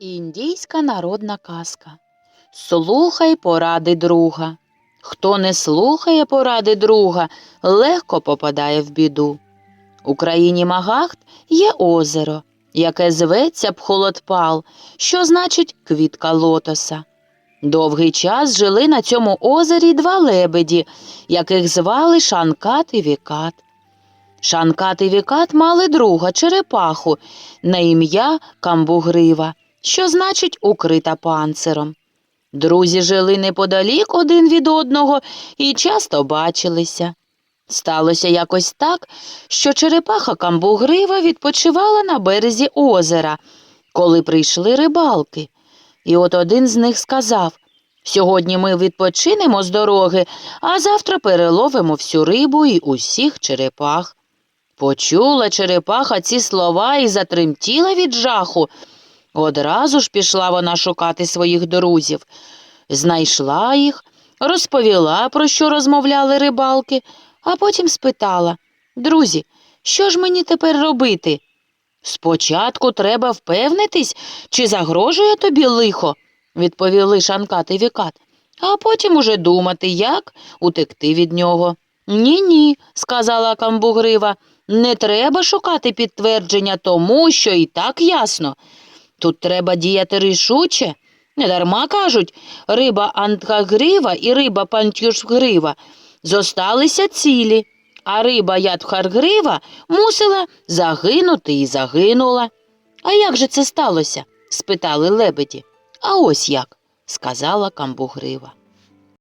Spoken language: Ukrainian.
Індійська народна казка. Слухай поради друга. Хто не слухає поради друга, легко попадає в біду. У країні Магахт є озеро, яке зветься Пхолодпал, що значить квітка лотоса. Довгий час жили на цьому озері два лебеді, яких звали Шанкат і Вікат. Шанкат і Вікат мали друга черепаху на ім'я Камбугрива, що значить укрита панциром. Друзі жили неподалік один від одного і часто бачилися. Сталося якось так, що черепаха Камбугрива відпочивала на березі озера, коли прийшли рибалки. І от один з них сказав Сьогодні ми відпочинемо з дороги, а завтра переловимо всю рибу і усіх черепах. Почула черепаха ці слова і затремтіла від жаху. Одразу ж пішла вона шукати своїх друзів. Знайшла їх, розповіла, про що розмовляли рибалки, а потім спитала Друзі, що ж мені тепер робити? Спочатку треба впевнитись, чи загрожує тобі лихо, відповіли Шанкат і Вікат, а потім уже думати, як утекти від нього. Ні, ні, сказала Камбугрива, не треба шукати підтвердження тому, що і так ясно. Тут треба діяти рішуче. Недарма кажуть, риба Антхагрива і риба Пантюшгрива зосталися цілі, а риба Ядхаргрива мусила загинути і загинула. А як же це сталося? спитали лебеді. А ось як, сказала Камбугрива.